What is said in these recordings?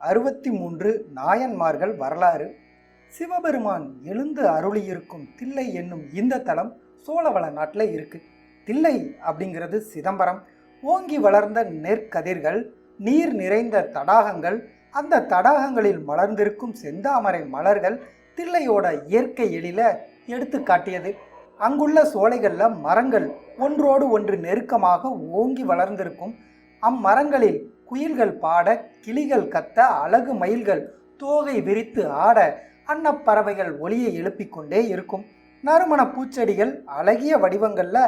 அறுபத்தி மூன்று நாயன்மார்கள் வரலாறு. சிவபெருமான் எழுந்து அருளியிருக்கும் தில்லை என்னும் இந்த தலம் சோழவள நாட்டில் இருக்கு. தில்லை அப்படிங்கிறது சிதம்பரம். ஓங்கி வளர்ந்த நெற்கதிர்கள் நீர் நிறைந்த தடாகங்கள் அந்த தடாகங்களில் மலர்ந்திருக்கும் செந்தாமரை மலர்கள் தில்லையோட இயற்கை எழில எடுத்து காட்டியது. அங்குள்ள சோலைகளில் மரங்கள் ஒன்றோடு ஒன்று நெருக்கமாக ஓங்கி வளர்ந்திருக்கும். அம்மரங்களில் குயில்கள் பாட கிளிகள் கத்த அழகு மயில்கள் தோகை விரித்து ஆட அன்னப்பறவைகள் ஒளியை எழுப்பிக்கொண்டே இருக்கும். நறுமண பூச்செடிகள் அழகிய வடிவங்களில்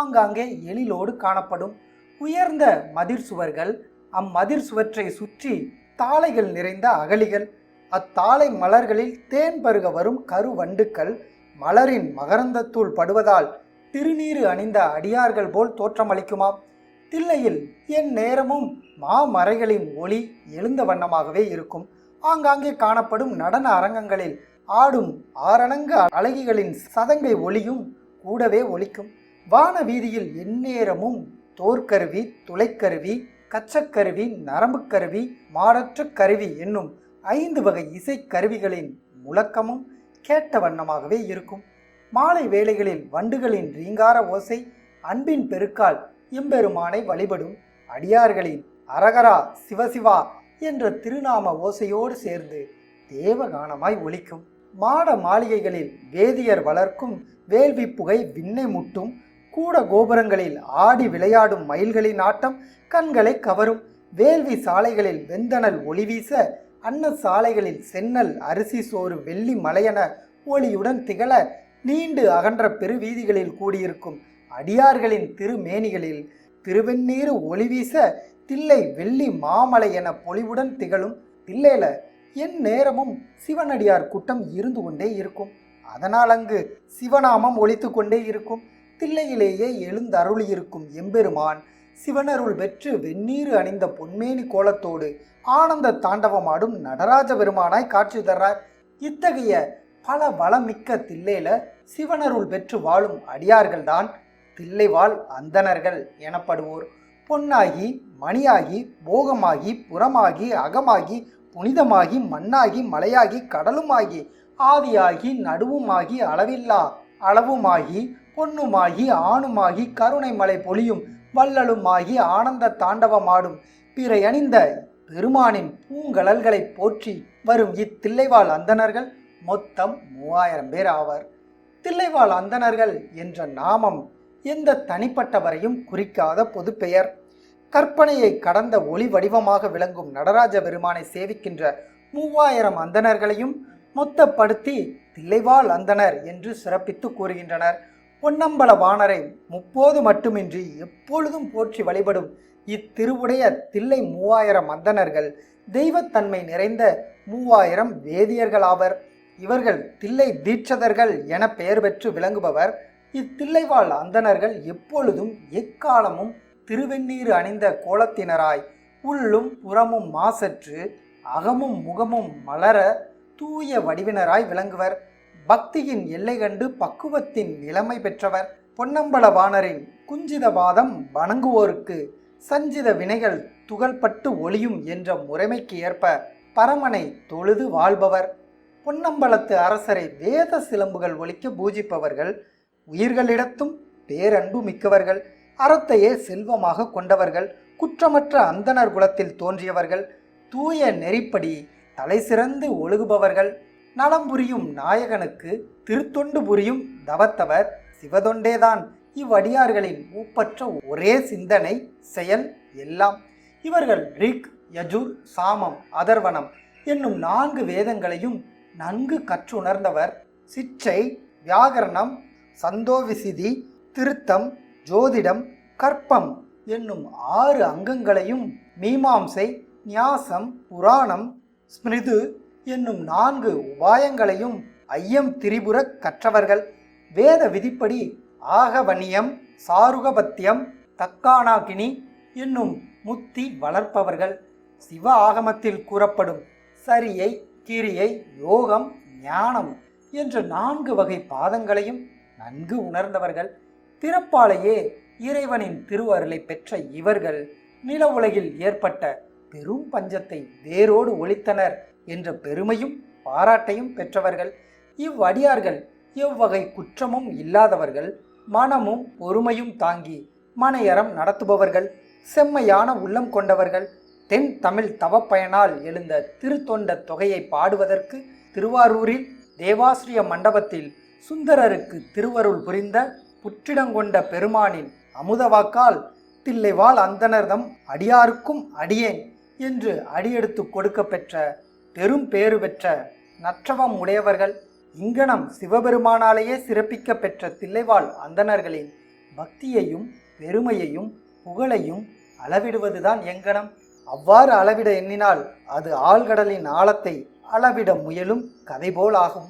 ஆங்காங்கே எழிலோடு காணப்படும். உயர்ந்த மதிர் சுவர்கள் அம்மதிர் சுவற்றை சுற்றி தாளைகள் நிறைந்த அகலிகள் அத்தாளை மலர்களில் தேன் பருக வரும் கருவண்டுக்கள் மலரின் மகரந்தத்தூள் படுவதால் திருநீறு அணிந்த அடியார்கள் போல் தோற்றமளிக்குமாம். தில்லையில் என் நேரமும் மாமரைகளின் ஒளி எழுந்த வண்ணமாகவே இருக்கும். ஆங்காங்கே காணப்படும் நடன அரங்கங்களில் ஆடும் ஆரணங்க அழகிகளின் சதங்கை ஒளியும் கூடவே ஒலிக்கும். வான வீதியில் எந்நேரமும் தோற்கருவி துளைக்கருவி கச்சக்கருவி நரம்புக்கருவி மாடற்ற கருவி என்னும் ஐந்து வகை இசைக்கருவிகளின் முழக்கமும் கேட்ட வண்ணமாகவே இருக்கும். மாலை வேளைகளில் வண்டுகளின் ரீங்கார ஓசை அன்பின் பெருக்கால் எம்பெருமானை வழிபடும் அடியார்களின் அரகரா சிவசிவா என்ற திருநாம ஓசையோடு சேர்ந்து தேவகானமாய் ஒலிக்கும். மாட மாளிகைகளில் வேதியர் வளர்க்கும் வேள்வி புகை விண்ணை முட்டும். கூட கோபுரங்களில் ஆடி விளையாடும் மயில்களின் ஆட்டம் கண்களை கவரும். வேள்வி சாலைகளில் வெந்தனல் ஒளி வீச அன்ன சாலைகளில் சென்னல் அரிசி சோறு வெள்ளி மலையென ஒளியுடன் திகழ நீண்டு அகன்ற பெருவீதிகளில் கூடியிருக்கும் அடியார்களின் திருமேனிகளில் திருவெந்நீர் ஒளி வீச தில்லை வெள்ளி மாமலை என பொலிவுடன் திகழும் தில்லையில என் நேரமும் சிவனடியார் கூட்டம் இருந்து கொண்டே இருக்கும். அதனால் அங்கு சிவநாமம் ஒழித்து கொண்டே இருக்கும். தில்லையிலேயே எழுந்தருளியிருக்கும் எம்பெருமான் சிவனருள் பெற்று வெந்நீர் அணிந்த பொன்மேனி கோலத்தோடு ஆனந்த தாண்டவமாடும் நடராஜ பெருமானாய் காட்சி தர்றார். இத்தகைய பல வளமிக்க தில்லையில சிவனருள் பெற்று வாழும் அடியார்கள்தான் தில்லைவாழ் அந்தணர்கள் எனப்படுவோர். பொன்னாகி மணியாகி போகமாகி புறமாகி அகமாகி புனிதமாகி மண்ணாகி மலையாகி கடலுமாகி ஆதியாகி நடுவுமாகி அளவில்லா அளவுமாகி பொன்னுமாகி ஆணுமாகி கருணை மலை பொழியும் வள்ளலுமாகி ஆனந்த தாண்டவமாடும். பிறையணிந்த பெருமானின் பூங்கழல்களை போற்றி வரும் இத்தில்லைவாழ் அந்தணர்கள் மொத்தம் மூவாயிரம் பேர் ஆவர். தில்லைவாழ் அந்தணர்கள் என்ற நாமம் எந்த தனிப்பட்டவரையும் குறிக்காத பொதுப்பெயர். கற்பனையை கடந்த ஒளி வடிவமாக விளங்கும் நடராஜ பெருமானை சேவிக்கின்ற மூவாயிரம் அந்தணர்களையும் மொத்தப்படுத்தி தில்லைவாழ் அந்தனர் என்று சிறப்பித்து கூறுகின்றனர். பொன்னம்பல வாணரை முப்போது மட்டுமின்றி எப்பொழுதும் போற்றி வழிபடும் இத்திருவுடைய தில்லை மூவாயிரம் அந்தணர்கள் தெய்வத்தன்மை நிறைந்த மூவாயிரம் வேதியர்களாவர். இவர்கள் தில்லை தீட்சதர்கள் என பெயர் பெற்று விளங்குபவர். இத்தில்லைவாழ் அந்தணர்கள் எப்பொழுதும் எக்காலமும் திருவெந்நீர் அணிந்த கோலத்தினராய் உள்ளும் புறமும் மாசற்று அகமும் முகமும் மலர தூய வடிவினராய் விளங்குவர். பக்தியின் எல்லை கண்டு பக்குவத்தின் நிலைமை பெற்றவர். பொன்னம்பல வாணரின் குஞ்சித பாதம் வணங்குவோருக்கு சஞ்சித வினைகள் துகள்பட்டு ஒளியும் என்ற முறைமைக்கு ஏற்ப பரமனை தொழுது வாழ்பவர். பொன்னம்பலத்து அரசரை வேத சிலம்புகள் ஒலிக்க பூஜிப்பவர்கள் உயிர்களிடத்தும் பேரன்பு மிக்கவர்கள் அறத்தையே செல்வமாக கொண்டவர்கள் குற்றமற்ற அந்தணர் குலத்தில் தோன்றியவர்கள் தூய நெறிப்படி தலை சிறந்து ஒழுகுபவர்கள் நலம் புரியும் நாயகனுக்கு திருத்தொண்டு புரியும் தவத்தவர் சிவதொண்டேதான். இவ்வடியார்களின் ஒப்பற்ற ஒரே சிந்தனை செயல் எல்லாம். இவர்கள் ரிக் யஜுர் சாமம் அதர்வனம் என்னும் நான்கு வேதங்களையும் நன்கு கற்றுணர்ந்தவர். சிற்றை வியாகரணம் சந்தோவிசிதி திருத்தம் ஜோதிடம் கற்பம் என்னும் ஆறு அங்கங்களையும் மீமாம்சை நியாசம் புராணம் ஸ்மிருது என்னும் நான்கு உபாயங்களையும் ஐயம் திரிபுர கற்றவர்கள். வேத விதிப்படி ஆகவணியம் சாருகபத்தியம் தக்கானாகினி என்னும் முத்தி வளர்ப்பவர்கள். சிவ ஆகமத்தில் கூறப்படும் சரியை கிரியை யோகம் ஞானம் என்ற நான்கு வகை பாதங்களையும் நன்கு உணர்ந்தவர்கள் பிறப்பாலேயே இறைவனின் திருவருளை பெற்ற இவர்கள் நில உலகில் ஏற்பட்ட பெரும் பஞ்சத்தை வேரோடு ஒழித்தனர் என்ற பெருமையும் பாராட்டையும் பெற்றவர்கள் இவ்வடியார்கள் எவ்வகை குற்றமும் இல்லாதவர்கள் மனமும் பொறுமையும் தாங்கி மனையறம் நடத்துபவர்கள் செம்மையான உள்ளம் கொண்டவர்கள் தென் தமிழ் தவப்பயனால் எழுந்த திருத்தொண்ட தொகையை பாடுவதற்கு திருவாரூரில் தேவாசிரிய மண்டபத்தில் சுந்தரருக்கு திருவருள் புரிந்த புற்றிடங்கொண்ட பெருமானின் அமுதவாக்கால் தில்லைவாழ் அந்தனர்தம் அடியாருக்கும் அடியேன் என்று அடியெடுத்து கொடுக்க பெற்ற பெரும் பேறு பெற்ற நற்றவம் உடையவர்கள் இங்கனம் சிவபெருமானாலேயே சிறப்பிக்க பெற்ற தில்லைவாழ் அந்தணர்களின் பக்தியையும் பெருமையையும் புகழையும் அளவிடுவதுதான் எங்கனம். அவ்வாறு அளவிட எண்ணினால் அது ஆழ்கடலின் ஆழத்தை அளவிட முயலும் கதை போல் ஆகும்